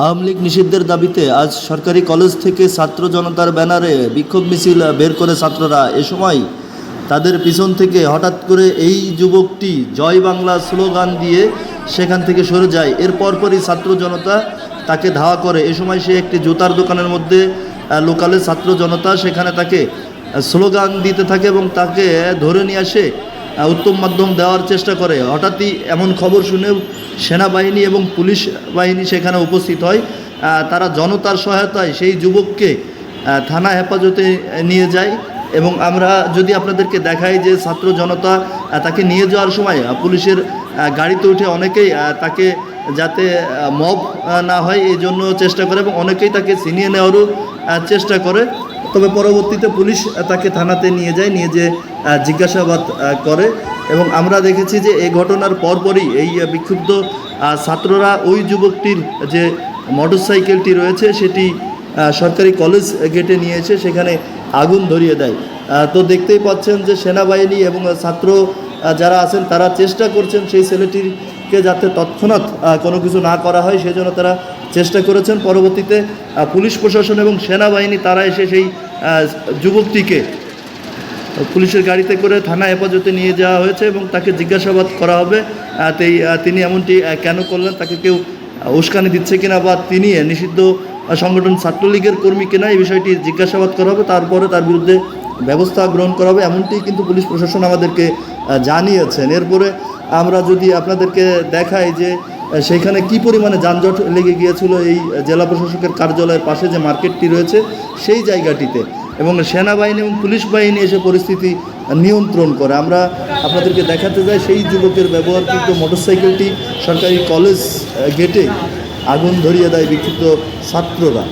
আওয়ামী লীগ নিষিদ্ধের দাবিতে আজ সরকারি কলেজ থেকে ছাত্র জনতার ব্যানারে বিক্ষোভ মিছিল বের করে ছাত্ররা। এ সময় তাদের পিছন থেকে হঠাৎ করে এই যুবকটি জয় বাংলা স্লোগান দিয়ে সেখান থেকে সরে যায়। এর পরপরই ছাত্র জনতা তাকে ধাওয়া করে। এ সময় সে একটি জুতার দোকানের মধ্যে লোকালে ছাত্র জনতা সেখানে তাকে স্লোগান দিতে থাকে এবং তাকে ধরে নিয়ে আসে। উত্তম মাধ্যম দেওয়ার চেষ্টা করে। হঠাৎই এমন খবর শুনে সেনাবাহিনী এবং পুলিশ বাহিনী সেখানে উপস্থিত হয়। তারা জনতার সহায়তায় সেই যুবককে থানা হেফাজতে নিয়ে যায় এবং আমরা যদি আপনাদেরকে দেখাই যে ছাত্র জনতা তাকে নিয়ে যাওয়ার সময় পুলিশের গাড়িতে উঠে অনেকেই তাকে যাতে মব না হয়, এই জন্য চেষ্টা করে এবং অনেকেই তাকে ছিনিয়ে নেওয়ারও চেষ্টা করে। তবে পরবর্তীতে পুলিশ তাকে থানাতে নিয়ে যায়, নিয়ে যে জিজ্ঞাসাবাদ করে। এবং আমরা দেখেছি যে এই ঘটনার পরপরই এই বিক্ষুব্ধ ছাত্ররা ওই যুবকটির যে মোটরসাইকেলটি রয়েছে, সেটি সরকারি কলেজ গেটে নিয়ে এসে সেখানে আগুন ধরিয়ে দেয়। তো দেখতেই পাচ্ছেন যে সেনাবাহিনী এবং ছাত্র যারা আছেন, তারা চেষ্টা করছেন সেই ছেলেটিকে যাতে তৎক্ষণাৎ কোনো কিছু না করা হয়, সেজন্য তারা চেষ্টা করেছেন। পরবর্তীতে পুলিশ প্রশাসন এবং সেনাবাহিনী তারা এসে সেই যুবকটিকে পুলিশের গাড়িতে করে থানা হেফাজতে নিয়ে যাওয়া হয়েছে এবং তাকে জিজ্ঞাসাবাদ করা হবে। তেই, তিনি এমনটি কেন করলেন? তাকে কেউ উস্কানি দিচ্ছে কিনা বা তিনি নিষিদ্ধ সংগঠন ছাত্রলীগের কর্মী কিনা এই বিষয়টি জিজ্ঞাসাবাদ করা হবে। তারপরে তার বিরুদ্ধে ব্যবস্থা গ্রহণ করা হবে। এমনটি কিন্তু পুলিশ প্রশাসন আমাদেরকে জানিয়েছেন। এরপরে আমরা যদি আপনাদেরকে দেখাই যে সেইখানে কি পরিমাণে যানজট লেগে গিয়েছিল এই জেলা প্রশাসকের কার্যালয়ের পাশে যে মার্কেটটি রয়েছে, সেই জায়গাটিতে? এবং সেনাবাহিনী এবং পুলিশ বাহিনী এসে পরিস্থিতি নিয়ন্ত্রণ করে। আমরা আপনাদেরকে দেখাতে যাই, সেই যুবকের ব্যবহার ব্যবহারকৃত মোটরসাইকেলটি সরকারি কলেজ গেটে আগুন ধরিয়ে দেয় বিক্ষিপ্ত ছাত্ররা।